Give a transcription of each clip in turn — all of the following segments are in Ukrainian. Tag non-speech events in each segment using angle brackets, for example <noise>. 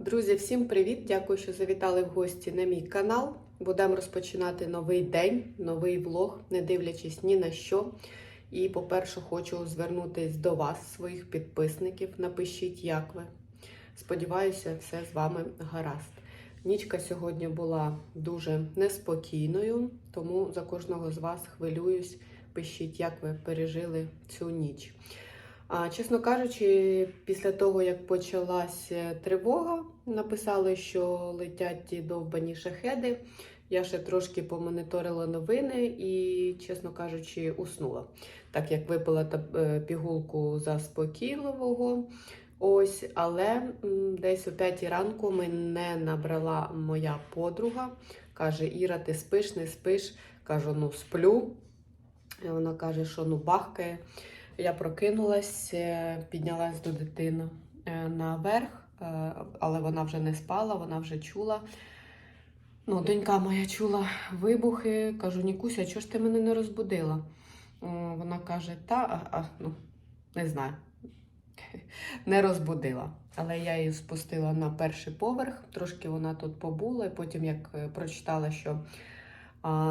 Друзі, всім привіт! Дякую, що завітали в гості на мій канал. Будемо розпочинати новий день, новий влог, не дивлячись ні на що. І, по-перше, хочу звернутись до вас, своїх підписників. Напишіть, як ви. Сподіваюся, все з вами гаразд. Нічка сьогодні була дуже неспокійною, тому за кожного з вас хвилююсь. Пишіть, як ви пережили цю ніч. Чесно кажучи, після того, як почалася тривога, написали, що летять ті довбані шахеди. Я ще трошки помоніторила новини і, чесно кажучи, уснула. Так як випила е, пігулку заспокійливого. Ось, але десь о 5 ранку мене набрала моя подруга. Каже: Іра, ти спиш, не спиш? Кажу, ну сплю. І Вона каже, що ну бахкає. Я прокинулась, е, піднялась до дитини е, наверх, е, але вона вже не спала, вона вже чула. Ну, донька моя чула вибухи. Кажу, Нікуся, чого ж ти мене не розбудила? Вона каже, та, а, а, ну, не знаю, <laughs> не розбудила. Але я її спустила на перший поверх, трошки вона тут побула, і потім, як прочитала, що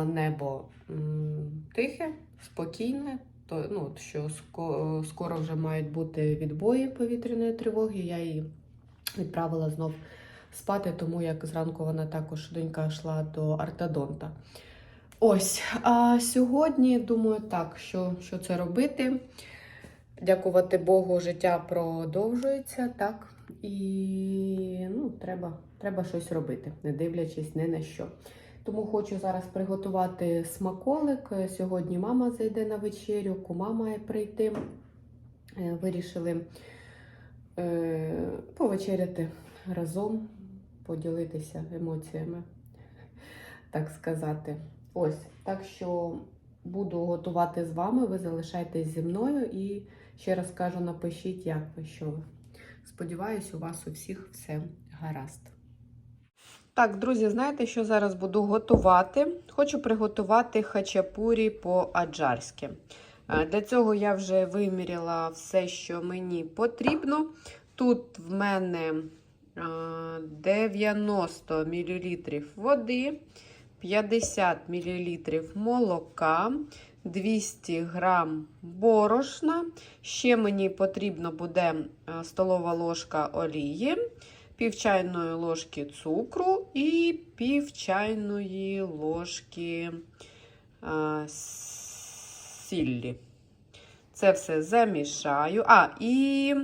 небо тихе, спокійне, то, ну, що скоро вже мають бути відбої повітряної тривоги. Я її відправила знов спати, тому як зранку вона також донька йшла до ортодонта. Ось, а сьогодні думаю так, що, що це робити. Дякувати Богу, життя продовжується, так. І ну, треба, треба щось робити, не дивлячись ні на що. Тому хочу зараз приготувати смаколик. Сьогодні мама зайде на вечерю, кума має прийти. Е, Вирішили е, повечеряти разом, поділитися емоціями, так сказати. Ось, так що буду готувати з вами, ви залишайтесь зі мною і ще раз кажу, напишіть, як ви, що ви. Сподіваюсь, у вас у всіх все гаразд. Так, друзі, знаєте, що зараз буду готувати? Хочу приготувати хачапурі по-аджарськи. Е, Для цього я вже виміряла все, що мені потрібно. Тут в мене е, 90 мл води, 50 мл молока, 200 г борошна. Ще мені потрібно буде е, столова ложка олії пів чайної ложки цукру і пів чайної ложки а, сіллі. Це все замішаю. А, і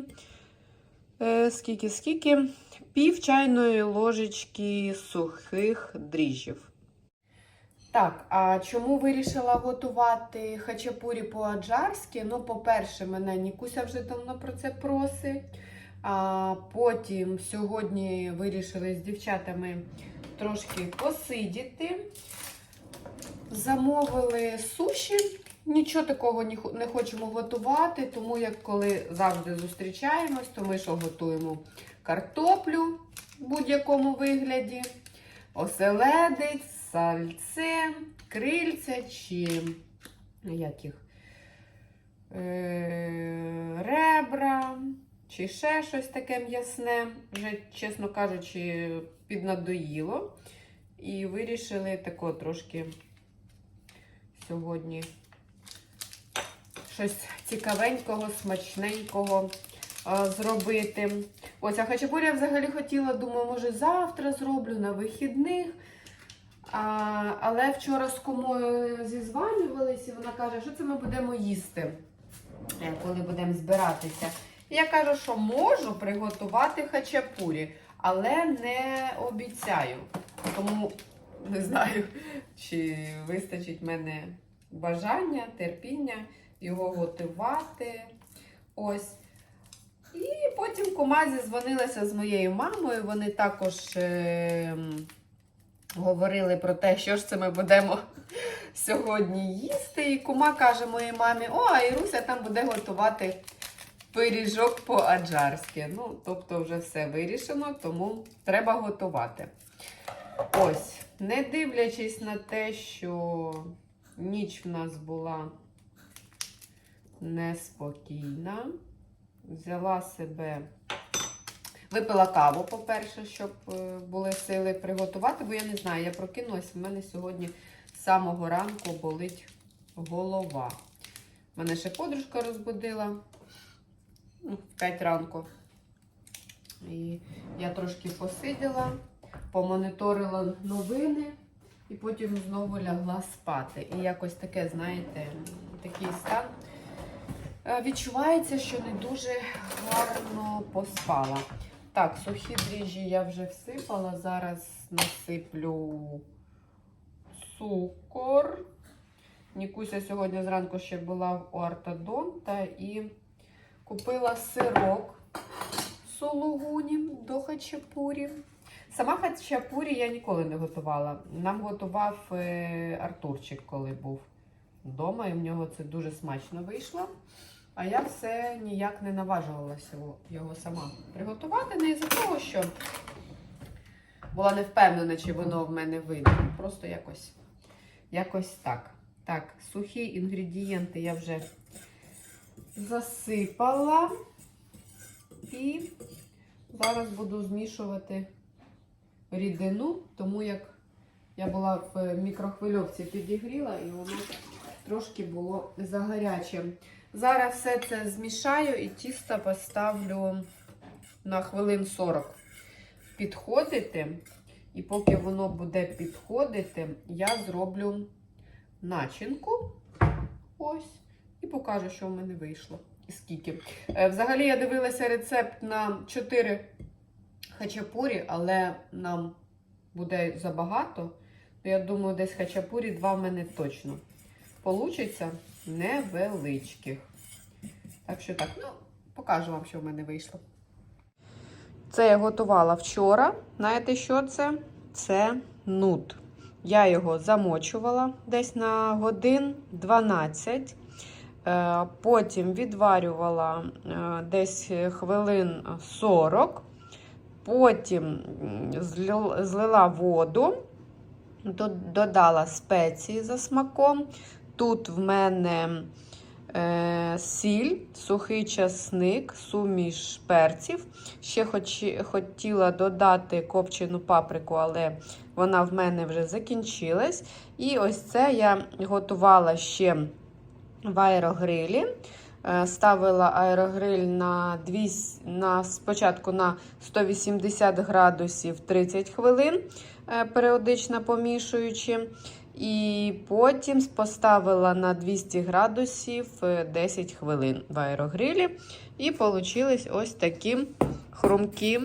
е, скільки, скільки? Пів чайної ложечки сухих дріжджів. Так, а чому вирішила готувати хачапурі по-аджарськи? Ну, по-перше, мене Нікуся вже давно про це просить. А потім сьогодні вирішили з дівчатами трошки посидіти. Замовили суші. Нічого такого не хочемо готувати, тому як коли завжди зустрічаємось, то ми що готуємо картоплю в будь-якому вигляді, оселедець, сальце, крильця чи як їх? Е, ребра чи ще щось таке м'ясне. Вже, чесно кажучи, піднадоїло. І вирішили тако трошки сьогодні щось цікавенького, смачненького зробити. Ось, а хачапурі я взагалі хотіла, думаю, може завтра зроблю на вихідних. А, але вчора з комою зізванювалися, і вона каже, що це ми будемо їсти, е, коли будемо збиратися. Я кажу, що можу приготувати хачапурі, але не обіцяю. Тому не знаю, чи вистачить мене бажання, терпіння його готувати. Ось. І потім кума зізвонилася з моєю мамою. Вони також е, говорили про те, що ж це ми будемо сьогодні їсти. І кума каже моїй мамі: О, а Іруся там буде готувати пиріжок по-аджарськи. Ну, тобто, вже все вирішено, тому треба готувати. Ось, не дивлячись на те, що ніч в нас була неспокійна, взяла себе Випила каву, по-перше, щоб е, були сили приготувати, бо я не знаю, я прокинулася, в мене сьогодні з самого ранку болить голова. Мене ще подружка розбудила в 5 ранку. І я трошки посиділа, помоніторила новини і потім знову лягла спати. І якось таке, знаєте, такий стан. Е, Відчувається, що не дуже гарно поспала. Так, сухі дріжджі я вже всипала. Зараз насиплю цукор. Нікуся сьогодні зранку ще була у ортодонта і купила сирок сулугуні до хачапурі. Сама хачапурі я ніколи не готувала. Нам готував е, Артурчик, коли був вдома, і в нього це дуже смачно вийшло. А я все ніяк не наважувалася його сама приготувати. Не із-за того, що була не впевнена, чи воно в мене вийде. Просто якось, якось так. Так, сухі інгредієнти я вже засипала. І зараз буду змішувати рідину, тому як я була в мікрохвильовці підігріла і воно трошки було загаряче. Зараз все це змішаю і тісто поставлю на хвилин 40 підходити. І поки воно буде підходити, я зроблю начинку. Ось. І покажу, що в мене вийшло. І скільки. Е, Взагалі я дивилася рецепт на 4 хачапурі, але нам буде забагато. То я думаю, десь хачапурі 2 в мене точно получиться невеличких. Так що так, ну, покажу вам, що в мене вийшло. Це я готувала вчора. Знаєте, що це? Це нут. Я його замочувала десь на годин 12. Е, Потім відварювала е, десь хвилин 40. Потім злила воду, додала спеції за смаком. Тут в мене е, сіль, сухий часник, суміш перців. Ще хоч, хотіла додати копчену паприку, але вона в мене вже закінчилась. І ось це я готувала ще в аерогрилі. Е, Ставила аерогриль на, 200, на спочатку на 180 градусів 30 хвилин, е, періодично помішуючи. І потім поставила на 200 градусів е, 10 хвилин в аерогрилі. І получились ось такі хрумкі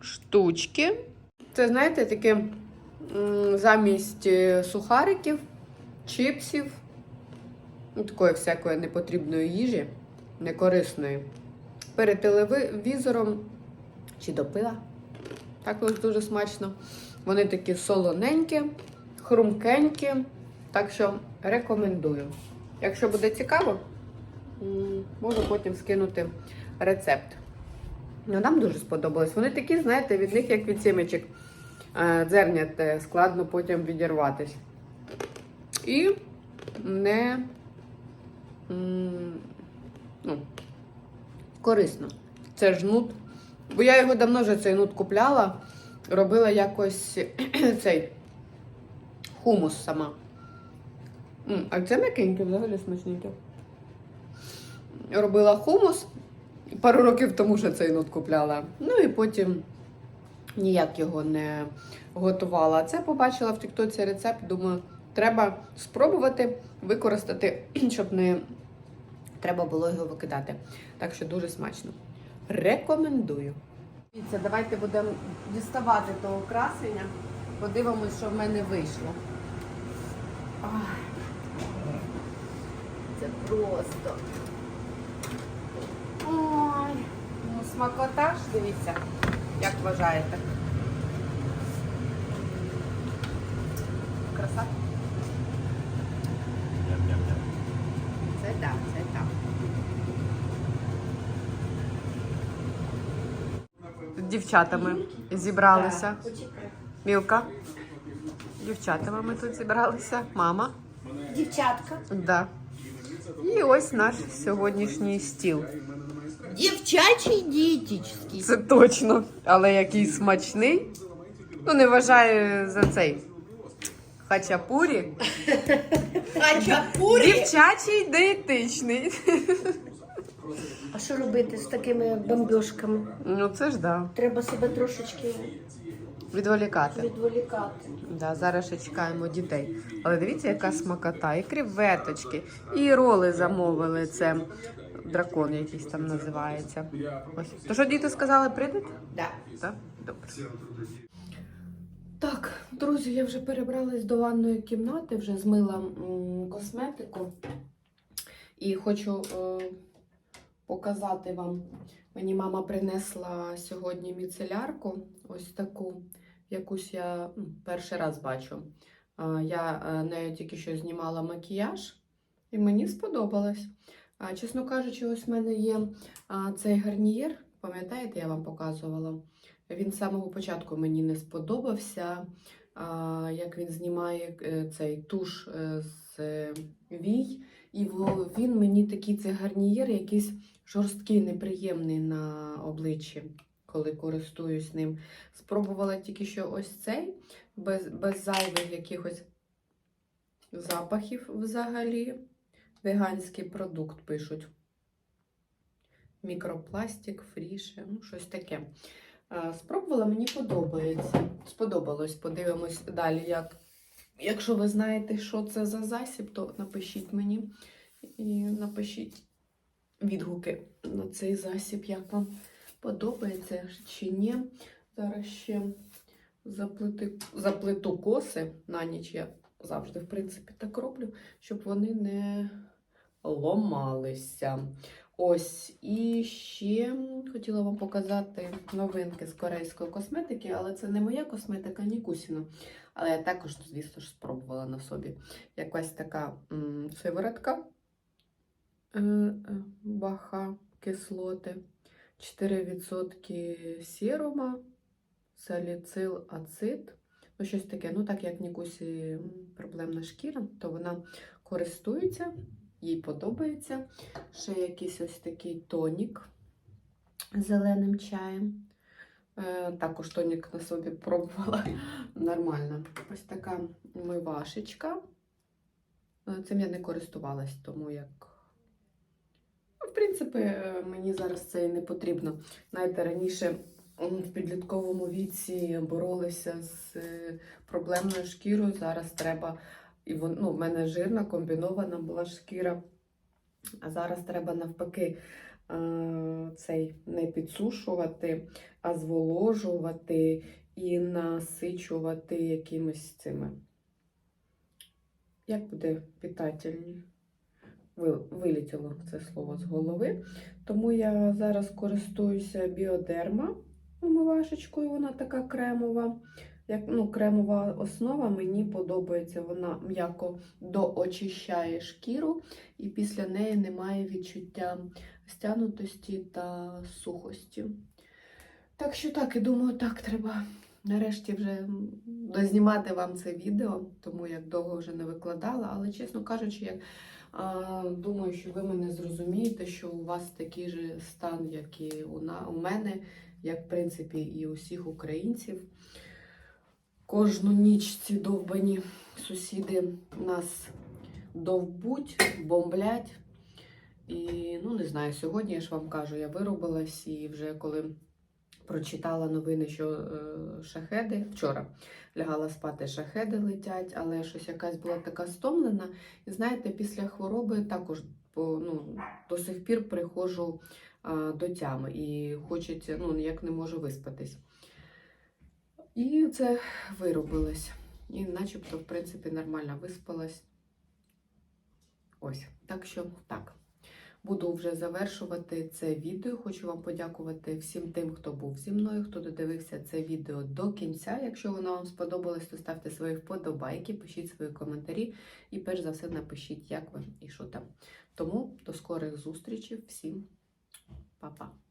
штучки. Це, знаєте, таке замість е, сухариків, чипсів, ну, такої всякої непотрібної їжі, некорисної. Перед телевізором чи до пива. Також дуже смачно. Вони такі солоненькі, хрумкенькі. Так що рекомендую. Якщо буде цікаво, можу потім скинути рецепт. Ну, нам дуже сподобалось. Вони такі, знаєте, від них, як від сімечок е, дзернят, складно потім відірватись. І не ну, корисно. Це ж нут. Бо я його давно вже цей нут купляла, робила якось <clears throat> цей хумус сама. А це м'якеньке, взагалі смачненьке. Робила хумус пару років тому що цей нут купляла. Ну і потім ніяк його не готувала. Це побачила в Тіктоці рецепт. Думаю, треба спробувати використати, <clears throat> щоб не треба було його викидати. Так що дуже смачно. Рекомендую. Дивіться, давайте будемо діставати того красення. Подивимось, що в мене вийшло. Це просто. Ой, ну смакота ж, дивіться, як вважаєте. Краса? Це так, це так. З дівчатами зібралися. Мілка. Дівчатами ми тут зібралися. Мама. Дівчатка. Да. І ось наш сьогоднішній стіл. Дівчачий дієтичний. Це точно. Але який смачний. Ну, не вважаю за цей. Хачапурі. Хачапурі. Дівчачий диетичний. А що робити з такими бомбьошками? Ну це ж да. Треба себе трошечки Відволікати. відволікати. Да, зараз ще чекаємо дітей. Але дивіться, яка смакота, і креветочки, і роли замовили. Це дракон якийсь там називається. Ось. То що діти сказали, прийдуть? Да. Так, добре. Так, друзі, я вже перебралась до ванної кімнати, вже змила м, косметику. І хочу е, показати вам. Мені мама принесла сьогодні міцелярку, ось таку, якусь я перший раз бачу. Я е, нею тільки що знімала макіяж, і мені сподобалось. Чесно кажучи, ось в мене є цей гарнієр. Пам'ятаєте, я вам показувала? Він з самого початку мені не сподобався, як він знімає е, цей туш е, з вій. І він мені такий цей гарнієр якийсь жорсткий, неприємний на обличчі, коли користуюсь ним. Спробувала тільки що ось цей, без, без зайвих якихось запахів взагалі. Веганський продукт пишуть. Мікропластик, фріше, ну щось таке. Е, Спробувала, мені подобається. Сподобалось. Подивимось далі. Як... Якщо ви знаєте, що це за засіб, то напишіть мені і напишіть відгуки на цей засіб, як вам подобається чи ні. Зараз ще заплити... заплету коси на ніч. Я завжди, в принципі, так роблю, щоб вони не ломалися. Ось, і ще хотіла вам показати новинки з корейської косметики, але це не моя косметика, ні кусіна. Але я також, звісно ж, спробувала на собі. Якась така м, сиворотка е, е, баха кислоти, 4% сірума, саліцил, ацид. Ну, щось таке. Ну, так як Нікусі проблемна шкіра, то вона користується, їй подобається. Ще якийсь ось такий тонік з зеленим чаєм. Е, також тонік на собі пробувала <laughs> нормально. Ось така мивашечка. Е, Цим я не користувалась, тому як. Ну, в принципі, е, мені зараз це і не потрібно. Знаєте, раніше в підлітковому віці боролися з проблемною шкірою. Зараз треба. І вон, ну, в мене жирна, комбінована була шкіра. А зараз треба навпаки е, цей не підсушувати, а зволожувати і насичувати якимись цими. Як буде питательні? Ви- Вилетіло це слово з голови. Тому я зараз користуюся біодерма умивашечкою, вона така кремова. Як, ну, кремова основа мені подобається, вона м'яко доочищає шкіру, і після неї немає відчуття стянутості та сухості. Так що так, і думаю, так треба нарешті вже дознімати вам це відео, тому як довго вже не викладала. Але, чесно кажучи, як а, думаю, що ви мене зрозумієте, що у вас такий же стан, як і у, на, у мене, як в принципі і у всіх українців. Кожну ніч ці довбані сусіди нас довбуть, бомблять. І ну не знаю, сьогодні я ж вам кажу, я виробилась і вже коли прочитала новини, що е, шахеди вчора лягала спати, шахеди летять, але щось якась була така стомлена. І знаєте, після хвороби також по, ну, до сих пір приходжу е, до тями і хочеться, ну ніяк не можу виспатись. І це виробилось. І начебто, в принципі, нормально виспалась. Ось, так що так. Буду вже завершувати це відео. Хочу вам подякувати всім тим, хто був зі мною, хто додивився це відео до кінця. Якщо воно вам сподобалось, то ставте свої вподобайки, пишіть свої коментарі і перш за все напишіть, як ви і що там. Тому до скорих зустрічей. Всім па-па!